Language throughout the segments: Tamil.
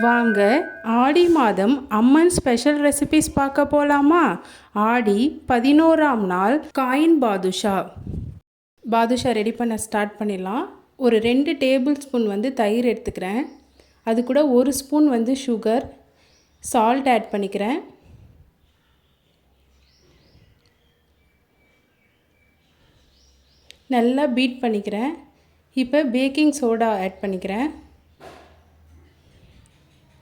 வாங்க ஆடி மாதம் அம்மன் ஸ்பெஷல் ரெசிபிஸ் பார்க்க போகலாமா ஆடி பதினோராம் நாள் காயின் பாதுஷா. பாதுஷா ரெடி பண்ண ஸ்டார்ட் பண்ணிடலாம். ஒரு ரெண்டு டேபிள் ஸ்பூன் வந்து தயிர் எடுத்துக்கிறேன். அது கூட ஒரு ஸ்பூன் வந்து சுகர் சால்ட் ஆட் பண்ணிக்கிறேன். நல்லா பீட் பண்ணிக்கிறேன். இப்போ பேக்கிங் சோடா ஆட் பண்ணிக்கிறேன்.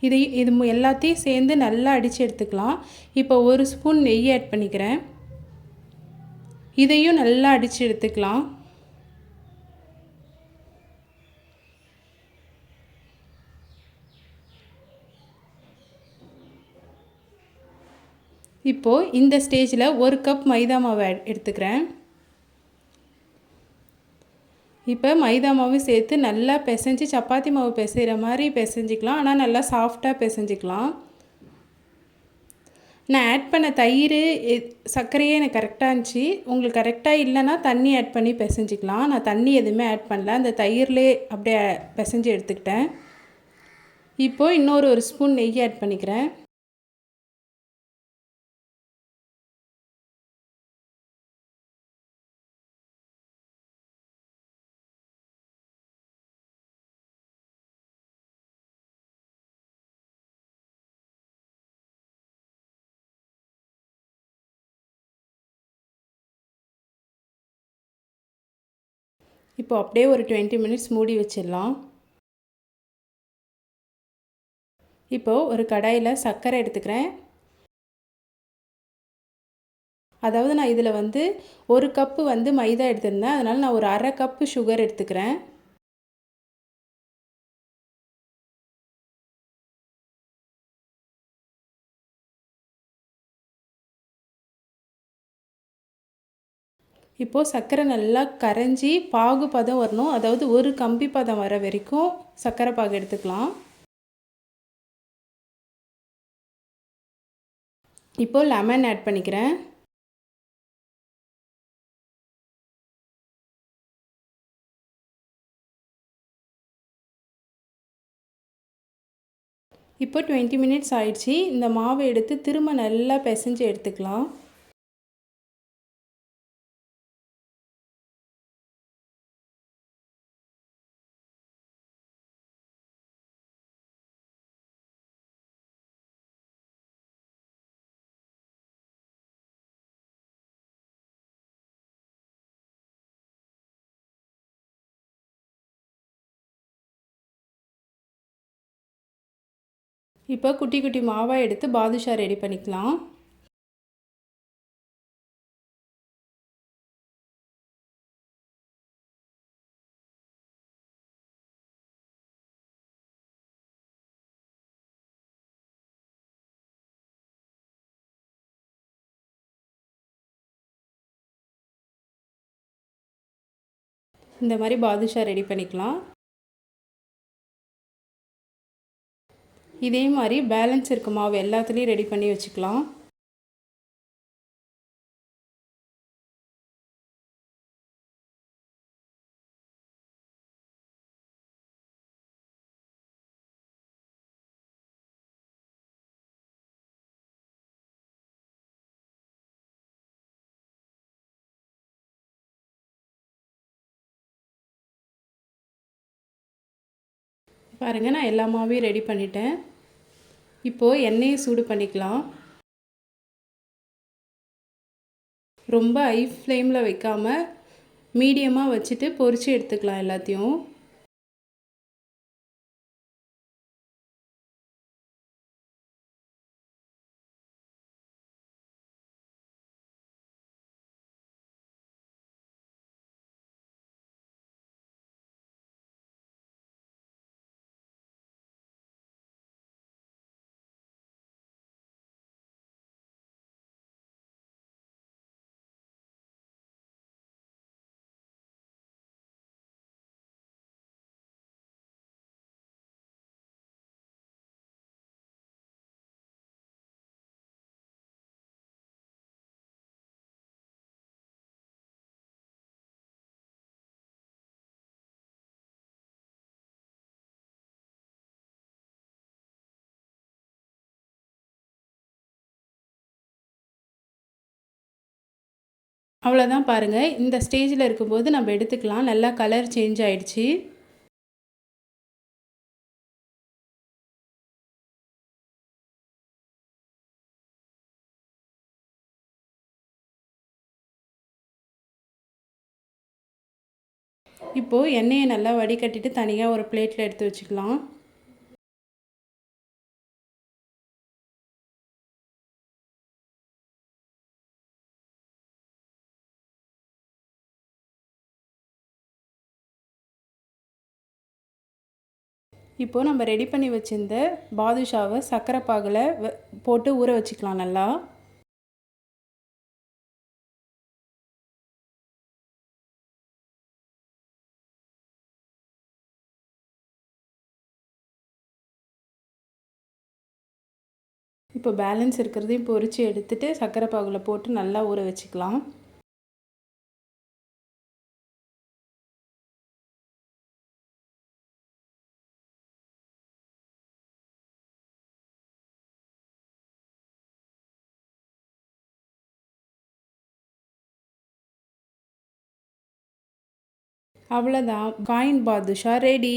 இது இது மு- எல்லாத்தையும் சேர்ந்து நல்லா அடித்து எடுத்துக்கலாம். இப்போ ஒரு ஸ்பூன் நெய் ஆட் பண்ணிக்கிறேன். இதையும் நல்லா அடித்து எடுத்துக்கலாம். இப்போது இந்த ஸ்டேஜில் ஒரு கப் மைதா மாவு எடுத்துக்கிறேன். இப்போ மைதா மாவு சேர்த்து நல்லா பிசைஞ்சு சப்பாத்தி மாவு பிசைகிற மாதிரி பிசைஞ்சிக்கலாம். ஆனால் நல்லா சாஃப்டாக பிசைஞ்சிக்கலாம். நான் ஆட் பண்ண தயிர் சர்க்கரையே எனக்கு கரெக்டாக இருந்துச்சு. உங்களுக்கு கரெக்டாக இல்லைன்னா தண்ணி ஆட் பண்ணி பிசைஞ்சிக்கலாம். நான் தண்ணி எதுவுமே ஆட் பண்ணல. அந்த தயிர்லேயே அப்படியே பிசைஞ்சு எடுத்துக்கிட்டேன். இப்போது இன்னொரு ஒரு ஸ்பூன் நெய் ஆட் பண்ணிக்கிறேன். இப்போ அப்படியே ஒரு டுவெண்ட்டி மினிட்ஸ் மூடி வச்சிடலாம். இப்போது ஒரு கடாயில் சர்க்கரை எடுத்துக்கிறேன். அதாவது நான் இதில் வந்து ஒரு கப்பு வந்து மைதா எடுத்திருந்தேன். அதனால் நான் ஒரு அரை கப்பு சுகர் எடுத்துக்கிறேன். இப்போது சர்க்கரை நல்லா கரைஞ்சி பாகு பதம் வரணும். அதாவது ஒரு கம்பி பதம் வர வரைக்கும் சர்க்கரை பாகு எடுத்துக்கலாம். இப்போது லெமன் ஆட் பண்ணிக்கிறேன். இப்போ டுவெண்ட்டி மினிட்ஸ் ஆயிடுச்சு. இந்த மாவை எடுத்து திரும்ப நல்லா பிசைஞ்சு எடுத்துக்கலாம். இப்போ குட்டி குட்டி மாவாக எடுத்து பாதுஷா ரெடி பண்ணிக்கலாம். இந்த மாதிரி பாதுஷா ரெடி பண்ணிக்கலாம். இதே மாதிரி பேலன்ஸ் இருக்க மாவு எல்லாத்துலேயும் ரெடி பண்ணி வச்சுக்கலாம். பாருங்கள் நான் எல்லா மாவையும் ரெடி பண்ணிட்டேன். இப்போது எண்ணெயை சூடு பண்ணிக்கலாம். ரொம்ப ஹை ஃப்ளேமில் வைக்காமல் மீடியமாக வச்சுட்டு பொரித்து எடுத்துக்கலாம் எல்லாத்தையும். அவ்வளோதான் பாருங்கள் இந்த ஸ்டேஜில் இருக்கும்போது நம்ம எடுத்துக்கலாம். நல்லா கலர் சேஞ்ச் ஆகிடுச்சி இப்போது எண்ணெயை நல்லா வடிகட்டிட்டு தனியாக ஒரு பிளேட்டில் எடுத்து வச்சுக்கலாம். இப்போது நம்ம ரெடி பண்ணி வச்சுருந்த பாதுஷாவை சர்க்கரை பாகில் போட்டு ஊற வச்சுக்கலாம் நல்லா. இப்போ பேலன்ஸ் இருக்கிறதையும் பொரித்து எடுத்துகிட்டு சர்க்கரை பாகில் போட்டு நல்லா ஊற வச்சுக்கலாம். அவ்வளோதான் காயின் பாதுஷா ரெடி